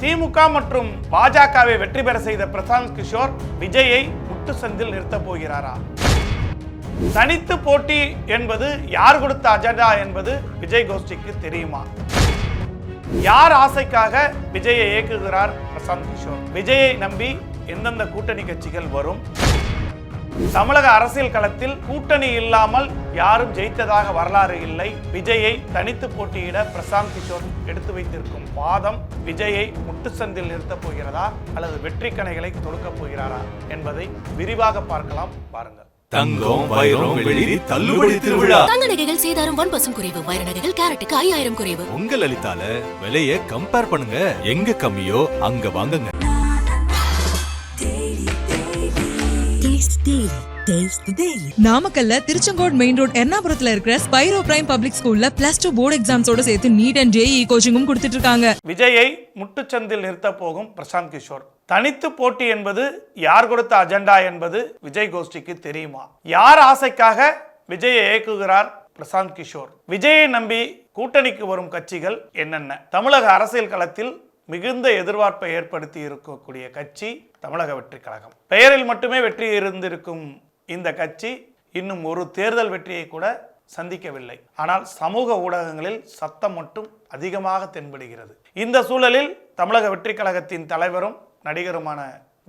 திமுக மற்றும் பாஜகவை வெற்றி பெற செய்த பிரசாந்த் கிஷோர் விஜயை முட்டு சந்தில் நிறுத்தப் போகிறாரா? தனித்து போட்டி என்பது யார் கொடுத்த அஜெண்டா என்பது விஜய் கோஷ்டிக்கு தெரியுமா? யார் ஆசைக்காக விஜயை இயக்குகிறார் பிரசாந்த் கிஷோர்? விஜயை நம்பி எந்தெந்த கூட்டணி கட்சிகள் வரும்? தமிழக அரசியல் களத்தில் கூட்டணி இல்லாமல் யாரும் ஜெயித்ததாக வரலாறு இல்லை. விஜயை தனித்து போட்டியிட பிரசாந்த் கிஷோர் எடுத்து வைத்திருக்கும் வாதம் விஜயை முட்டுச்சந்தில் நிறுத்தப் போகிறதா அல்லது வெற்றி கணைகளை தொடுக்கப் போகிறாரா என்பதை விரிவாக பார்க்கலாம். பாருங்கள் தங்கம் வைரம் வெள்ளி தள்ளுபடி திருவிழா. தங்க நகைகள் சேதாரம் ஒன் பர்சன்ட் குறைவு. வைர நகைகள் கேரட்டுக்கு ஐயாயிரம் குறைவு. உங்க லலிதால விலைய கம்பேர் பண்ணுங்க. எங்க கம்மியோ அங்க வாங்குங்க. நாமக்கல்ல திருச்செங்கோடு மெயின் ரோட் எர்ணாபுரத்துல இருக்கிற ஸ்பைரோ பிரைம் பப்ளிக் ஸ்கூல்ல பிளஸ் டூ போர்டு எக்ஸாம்ஸோட சேர்த்து நீட் அண்ட் ஜேஇ கோச்சிங்கும் கொடுத்துட்டு இருக்காங்க. விஜயை முட்டுச்சந்தில் நிறுத்தப் போகும் பிரசாந்த் கிஷோர். தனித்து போட்டி என்பது யார் கொடுத்த அஜெண்டா என்பது விஜய் கோஷ்டிக்கு தெரியுமா? யார் ஆசைக்காக விஜயை இயக்குகிறார் பிரசாந்த் கிஷோர்? விஜயை நம்பி கூட்டணிக்கு வரும் கட்சிகள் என்னென்ன? தமிழக அரசியல் களத்தில் மிகுந்த எதிர்பார்ப்பை ஏற்படுத்தி இருக்கக்கூடிய கட்சி தமிழக வெற்றி கழகம். பெயரில் மட்டுமே வெற்றி இருந்திருக்கும் இந்த கட்சி இன்னும் ஒரு தேர்தல் வெற்றியை கூட சந்திக்கவில்லை. ஆனால் சமூக ஊடகங்களில் சத்தம் மட்டும் அதிகமாக தென்படுகிறது. இந்த சூழலில் தமிழக வெற்றி கழகத்தின் தலைவரும் நடிகருமான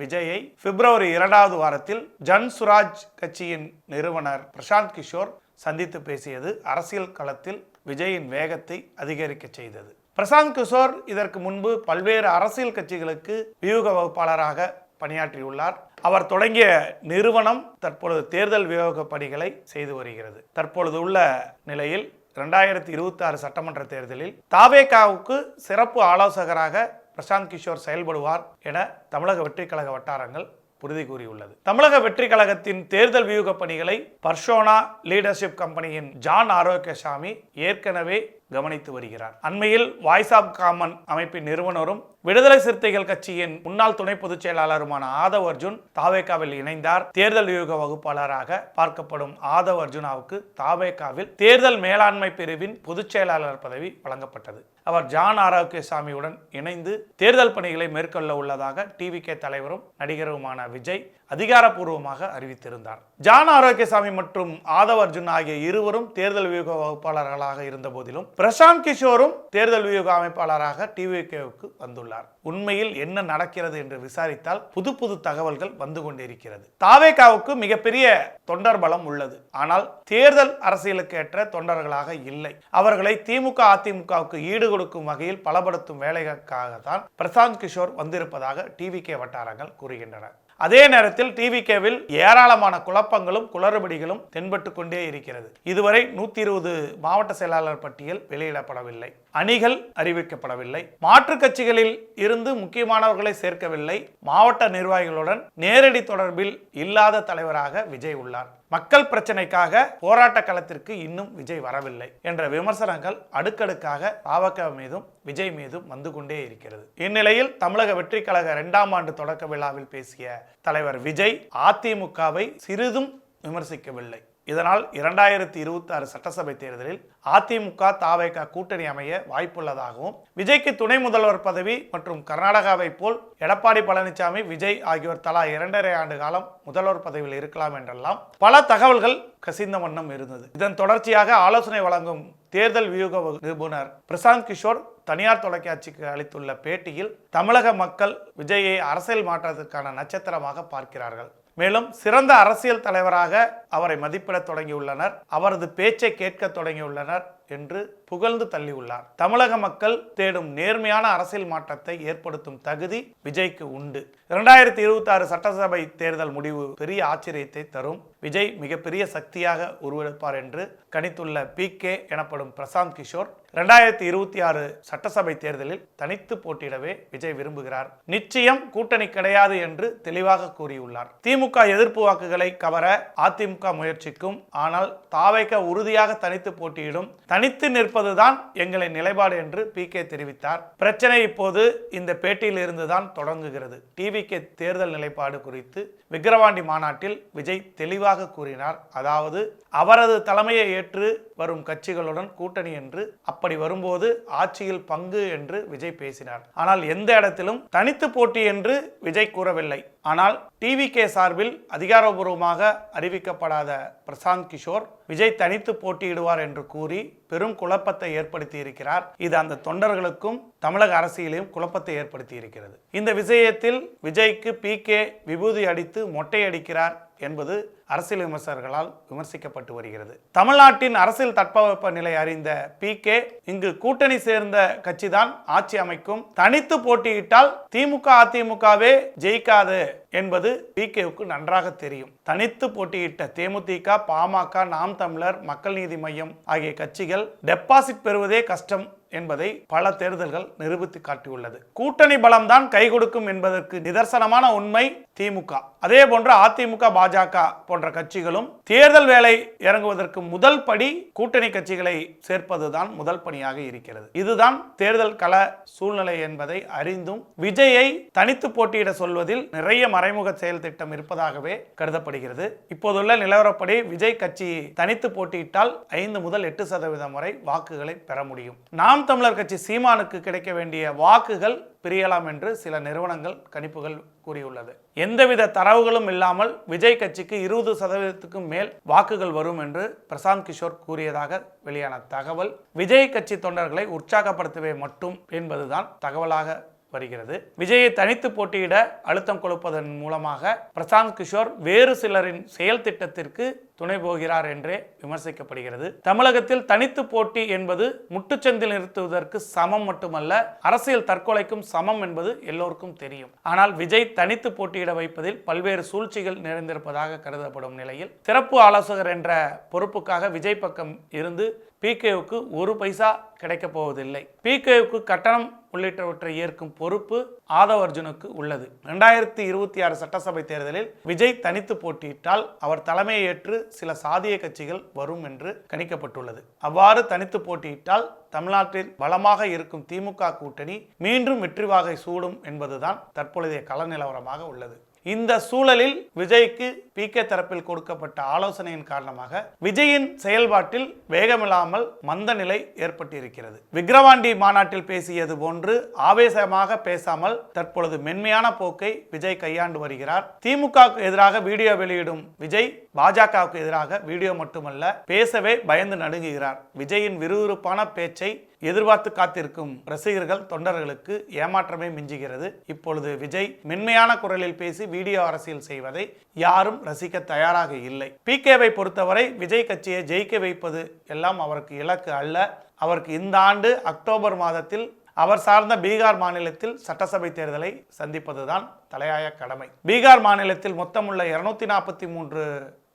விஜயை பிப்ரவரி இரண்டாவது வாரத்தில் ஜன் சுராஜ் கட்சியின் நிறுவனர் பிரசாந்த் கிஷோர் சந்தித்து பேசியது அரசியல் களத்தில் விஜயின் வேகத்தை அதிகரிக்க செய்தது. பிரசாந்த் கிஷோர் இதற்கு முன்பு பல்வேறு அரசியல் கட்சிகளுக்கு வியூக வகுப்பாளராக பணியாற்றியுள்ளார். அவர் தொடங்கிய நிறுவனம் தற்பொழுது தேர்தல் வியோக பணிகளை செய்து வருகிறது. தற்பொழுது உள்ள நிலையில் ரெண்டாயிரத்தி இருபத்தி ஆறு சட்டமன்ற தேர்தலில் தாவேகாவுக்கு சிறப்பு ஆலோசகராக பிரசாந்த் கிஷோர் செயல்படுவார் என தமிழக வெற்றிக் கழக வட்டாரங்கள் உறுதி கூறியுள்ளது. தமிழக வெற்றி கழகத்தின் தேர்தல் வியூக பணிகளை பர்ஷோனா லீடர்ஷிப் கம்பெனியின் ஜான் ஆரோக்கியசாமி ஏற்கனவே கவனித்து வருகிறார். அண்மையில் வாய்ஸ் ஆப் காமன் அமைப்பின் நிறுவனரும் விடுதலை சிறுத்தைகள் கட்சியின் முன்னாள் துணை பொதுச் செயலாளருமான ஆதவ் அர்ஜுன் தாவேகாவில் இணைந்தார். தேர்தல் வியூக வகுப்பாளராக பார்க்கப்படும் ஆதவ் அர்ஜுனாவுக்கு தாவேகாவில் தேர்தல் மேலாண்மை பிரிவின் பொதுச் செயலாளர் பதவி வழங்கப்பட்டது. அவர் ஜான் ஆரோக்கியசாமியுடன் இணைந்து தேர்தல் பணிகளை மேற்கொள்ள உள்ளதாக டிவிகே தலைவரும் நடிகருமான விஜய் அதிகாரப்பூர்வமாக அறிவித்திருந்தார். ஜான் ஆரோக்கியசாமி மற்றும் ஆதவ் அர்ஜுன் ஆகிய இருவரும் தேர்தல் வியூக வகுப்பாளர்களாக இருந்த போதிலும் பிரசாந்த் கிஷோரும் தேர்தல் வியூக அமைப்பாளராக டிவிகேவுக்கு வந்துள்ளார். உண்மையில் என்ன நடக்கிறது என்று விசாரித்தால் புது புது தகவல்கள் வந்து கொண்டிருக்கிறது. தாவேகாவுக்கு மிகப்பெரிய தொண்டர் பலம் உள்ளது. ஆனால் தேர்தல் அரசியலுக்கு ஏற்ற தொண்டர்களாக இல்லை. அவர்களை திமுக அதிமுகவுக்கு ஈடு கொடுக்கும் வகையில் பலப்படுத்தும் வேலைகளுக்காகத்தான் பிரசாந்த் கிஷோர் வந்திருப்பதாக டிவிகே வட்டாரங்கள் கூறுகின்றன. அதே நேரத்தில் டிவிகேவில் ஏராளமான குழப்பங்களும் குளறுபடிகளும் தென்பட்டு கொண்டே இருக்கிறது. இதுவரை நூத்தி இருபது மாவட்ட செயலாளர் பட்டியல் வெளியிடப்படவில்லை. அணிகள் அறிவிக்கப்படவில்லை. மாற்றுக் கட்சிகளில் இருந்து முக்கியமானவர்களை சேர்க்கவில்லை. மாவட்ட நிர்வாகிகளுடன் நேரடி தொடர்பில் இல்லாத தலைவராக விஜய் உள்ளார். மக்கள் பிரச்சனைக்காக போராட்ட களத்திற்கு இன்னும் விஜய் வரவில்லை என்ற விமர்சனங்கள் அடுக்கடுக்காக பாவக மீதும் விஜய் மீதும் வந்து கொண்டே இருக்கிறது. இந்நிலையில் தமிழக வெற்றி கழக இரண்டாம் ஆண்டு தொடக்க விழாவில் பேசிய தலைவர் விஜய் அதிமுகவை சிறிதும் விமர்சிக்கவில்லை. இதனால் இரண்டாயிரத்தி இருபத்தி ஆறு சட்டசபை தேர்தலில் அதிமுக தாவேக கூட்டணி அமைய வாய்ப்புள்ளதாகவும் விஜய்க்கு துணை முதல்வர் பதவி மற்றும் கர்நாடகாவை போல் எடப்பாடி பழனிசாமி விஜய் ஆகியோர் தலா இரண்டரை ஆண்டு காலம் முதல்வர் பதவியில் இருக்கலாம் என்றெல்லாம் பல தகவல்கள் கசிந்த வண்ணம் இருந்தது. இதன் தொடர்ச்சியாக ஆலோசனை வழங்கும் தேர்தல் வியூக நிபுணர் பிரசாந்த் கிஷோர் தனியார் தொலைக்காட்சிக்கு அளித்துள்ள பேட்டியில் தமிழக மக்கள் விஜயை அரசியல் மாற்றத்திற்கான நட்சத்திரமாக பார்க்கிறார்கள். மேலும் சிறந்த அரசியல் தலைவராக அவரை மதிப்பிடத் தொடங்கியுள்ளனர். அவரது பேச்சை கேட்க தொடங்கியுள்ளனர். என்று புகழ்ந்து தள்ளியுள்ளார். தமிழக மக்கள் தேடும் நேர்மையான அரசியல் மாற்றத்தை ஏற்படுத்தும் தகுதி விஜய்க்கு உண்டு. இரண்டாயிரத்தி இருபத்தி ஆறு சட்டசபை தேர்தல் முடிவு பெரிய ஆச்சரியத்தை தரும். விஜய் மிகப்பெரிய சக்தியாக உருவெடுப்பார் என்று கணித்துள்ள பி கே எனப்படும் பிரசாந்த் கிஷோர் இரண்டாயிரத்தி இருபத்தி ஆறு சட்டசபை தேர்தலில் தனித்து போட்டியிடவே விஜய் விரும்புகிறார். நிச்சயம் கூட்டணி கிடையாது என்று தெளிவாக கூறியுள்ளார். திமுக எதிர்ப்பு வாக்குகளை கவர அதிமுக முயற்சிக்கும் ஆனால் தாவைக்க உறுதியாக தனித்து போட்டியிடும் தனித்து நிற்பது இருப்பதுதான் எங்களின் நிலைப்பாடு என்று பி கே தெரிவித்தார். பிரச்சனை இப்போது இந்த பேட்டியிலிருந்து தான் தொடங்குகிறது டிவிகே தேர்தல் நிலைப்பாடு குறித்து விக்கிரவாண்டி மாநாட்டில் விஜய் தெளிவாக கூறினார். அதாவது அவரது தலைமையை ஏற்று வரும் கட்சிகளுடன் கூட்டணி என்று அப்படி வரும்போது ஆட்சியில் பங்கு என்று விஜய் பேசினார். ஆனால் எந்த இடத்திலும் தனித்து போட்டி என்று விஜய் கூறவில்லை. ஆனால் டிவிகே சார்பில் அதிகாரபூர்வமாக அறிவிக்கப்படாத பிரசாந்த் கிஷோர் விஜய் தனித்து போட்டியிடுவார் என்று கூறி பெரும் குழப்பத்தை ஏற்படுத்தி இருக்கிறார் இது அந்த தொண்டர்களுக்கும் தமிழக அரசியலையும் குழப்பத்தை ஏற்படுத்தி இருக்கிறது இந்த விஷயத்தில் விஜய்க்கு பி கே விபூதி அடித்து மொட்டை அடிக்கிறார் என்பது அரசியல் விமர்சகர்களால் விமர்சிக்கப்பட்டு வருகிறது. தமிழ்நாட்டின் அரசியல் தட்பவெப்ப நிலை அறிந்த பி கே இங்கு கூட்டணி சேர்ந்த கட்சிதான் ஆட்சி அமைக்கும். தனித்து போட்டியிட்டால் திமுக அதிமுகவே ஜெயிக்காது என்பது பி கேவுக்கு நன்றாக தெரியும். தனித்து போட்டியிட்ட தேமுதிக பாமக நாம் தமிழர் மக்கள் நீதி மையம் ஆகிய கட்சிகள் டெபாசிட் பெறுவதே கஷ்டம் என்பதை பல தேர்தல்கள் நிரூபித்து காட்டியுள்ளது. கூட்டணி பலம்தான் கை கொடுக்கும் என்பதற்கு நிதர்சனமான உண்மை திமுக. அதே போன்று அதிமுக பாஜக போன்ற கட்சிகளும் தேர்தல் வேலை இறங்குவதற்கு முதல் படி கூட்டணி கட்சிகளை சேர்ப்பதுதான் முதல் பணியாக இருக்கிறது. இதுதான் தேர்தல் கள சூழ்நிலை என்பதை அறிந்தும் விஜயை தனித்து போட்டியிட சொல்வதில் நிறைய மறைமுக செயல் திட்டம் இருப்பதாகவே கருதப்படுகிறது. இப்போதுள்ள நிலவரப்படி விஜய் கட்சி தனித்து போட்டியிட்டால் ஐந்து முதல் எட்டு சதவீதம் வரை வாக்குகளை பெற முடியும். நாம் தமிழர் கட்சி சீமானுக்கு கிடைக்க வேண்டிய வாக்குகள் பிரியலாம் என்று சில நிறுவனங்கள் கணிப்புகள் கூறியுள்ளது. எந்தவித தரவுகளும் இல்லாமல் விஜய் கட்சிக்கு இருபது சதவீதத்துக்கும் மேல் வாக்குகள் வரும் என்று பிரசாந்த் கிஷோர் கூறியதாக வெளியான தகவல். விஜய் கட்சி தொண்டர்களை உற்சாகப்படுத்தவே மட்டும் என்பதுதான் தகவலாக வருகிறது. விஜயை தனித்து போட்டியிட அழுத்தம் கொடுப்பதன் மூலமாக பிரசாந்த் கிஷோர் வேறு சிலரின் செயல் திட்டத்திற்கு துணை போகிறார் என்றே விமர்சிக்கப்படுகிறது. தமிழகத்தில் தனித்து போட்டி என்பது முட்டுச்சந்தில் நிறுத்துவதற்கு சமம் மட்டுமல்ல அரசியல் தற்கொலைக்கும் சமம் என்பது எல்லோருக்கும் தெரியும். ஆனால் விஜய் தனித்து போட்டியிட வைப்பதில் பல்வேறு சூழ்ச்சிகள் நிறைந்திருப்பதாக கருதப்படும் நிலையில் சிறப்பு ஆலோசகர் என்ற பொறுப்புக்காக விஜய் பக்கம் இருந்து பிகேவுக்கு ஒரு பைசா கிடைக்கப் போவதில்லை. பிகேவுக்கு கட்டணம் உள்ளிட்டவற்றை ஏற்கும் பொறுப்பு ஆதவ் அர்ஜுனுக்கு உள்ளது. ரெண்டாயிரத்தி இருபத்தி ஆறு சட்டசபை தேர்தலில் விஜய் தனித்து போட்டியிட்டால் அவர் தலைமையை ஏற்று சில சாதிய கட்சிகள் வரும் என்று கணிக்கப்பட்டுள்ளது. அவ்வாறு தனித்து போட்டியிட்டால் தமிழ்நாட்டில் பலமாக இருக்கும் திமுக கூட்டணி மீண்டும் வெற்றி வாகை சூடும் என்பதுதான் தற்பொழுதைய கள நிலவரமாக உள்ளது. இந்த சூழலில் விஜய்க்கு பி கே தரப்பில் கொடுக்கப்பட்ட ஆலோசனையின் காரணமாக விஜயின் செயல்பாட்டில் வேகமில்லாமல் மந்த நிலை ஏற்பட்டிருக்கிறது. விக்ரவாண்டி மாநாட்டில் பேசியது போன்று ஆவேசமாக பேசாமல் தற்பொழுது மென்மையான போக்கை விஜய் கையாண்டு வருகிறார். திமுகவுக்கு எதிராக வீடியோ வெளியிடும் விஜய் பாஜகவுக்கு எதிராக வீடியோ மட்டுமல்ல பேசவே பயந்து நடுங்குகிறார். விஜயின் விறுவிறுப்பான பேச்சை எதிர்பார்த்து காத்திருக்கும் ரசிகர்கள் தொண்டர்களுக்கு ஏமாற்றமே மிஞ்சுகிறது. இப்பொழுது விஜய் மென்மையான குரலில் பேசி வீடியோ அரசியல் செய்வதை யாரும் ரசிக்க தயாராக இல்லை. பிகேவை பொறுத்தவரை விஜய் கட்சியை ஜெயிக்க வைப்பது எல்லாம் அவருக்கு இலக்கு அல்ல. அவருக்கு இந்த ஆண்டு அக்டோபர் மாதத்தில் அவர் சார்ந்த பீகார் மாநிலத்தில் சட்டசபை தேர்தலை சந்திப்பதுதான் தலையாய கடமை. பீகார் மாநிலத்தில் மொத்தமுள்ள இருநூத்தி நாற்பத்தி மூன்று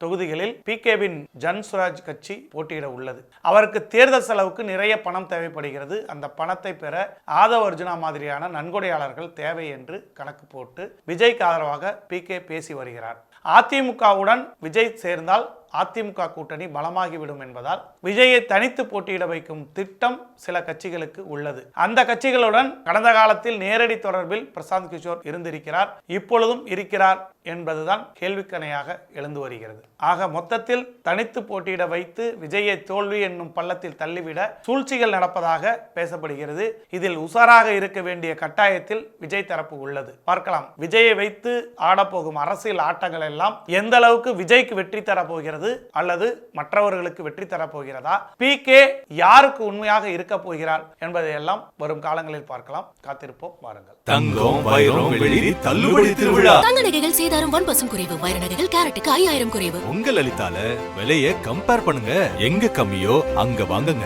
தொகுதிகளில் பிகேவின் ஜன்ஸ்வராஜ் கட்சி போட்டியிட உள்ளது. அவருக்கு தேர்தல் செலவுக்கு நிறைய பணம் தேவைப்படுகிறது. அந்த பணத்தை பெற ஆதவ் அர்ஜுனா மாதிரியான நன்கொடையாளர்கள் தேவை என்று கணக்கு போட்டு விஜய்க்கு ஆதரவாக பிகே பேசி வருகிறார். அதிமுகவுடன் விஜய் சேர்ந்தால் அதிமுக கூட்டணி பலமாகிவிடும் என்பதால் விஜயை தனித்து போட்டியிட வைக்கும் திட்டம் சில கட்சிகளுக்கு உள்ளது. அந்த கட்சிகளுடன் கடந்த காலத்தில் நேரடி தொடர்பில் பிரசாந்த் கிஷோர் இருந்திருக்கிறார் இப்பொழுதும் இருக்கிறார் என்பதுதான் கேள்விக்கணையாக எழுந்து வருகிறது. ஆக மொத்தத்தில் தனித்து போட்டியிட வைத்து விஜயை தோல்வி என்னும் பள்ளத்தில் தள்ளிவிட சூழ்ச்சிகள் நடப்பதாக பேசப்படுகிறது. இதில் உசாராக இருக்க வேண்டிய கட்டாயத்தில் விஜய் தரப்பு உள்ளது. பார்க்கலாம். விஜயை வைத்து ஆடப்போகும் அரசியல் ஆட்டங்கள் எல்லாம் எந்த அளவுக்கு விஜய்க்கு வெற்றி தரப்போகிறது அல்லது மற்றவர்களுக்கு வெற்றி தரப்போகிறதா? பி கே யாருக்கு உண்மையாக இருக்க போகிறார் என்பதையெல்லாம் வரும் காலங்களில் பார்க்கலாம். காத்திருப்போம் வாருங்கள். தங்கம் வைரம் வெள்ளி தள்ளுபடி திருவிழா. தங்க நகைகள் சேதாரம் ஒன் பர்சன்ட் குறைவு. வைர நகைகள் கேரட்டுக்கு ஐயாயிரம் குறைவு. உங்க லலிதால விலைய கம்பேர் பண்ணுங்க. எங்க கம்மியோ அங்க வாங்குங்க.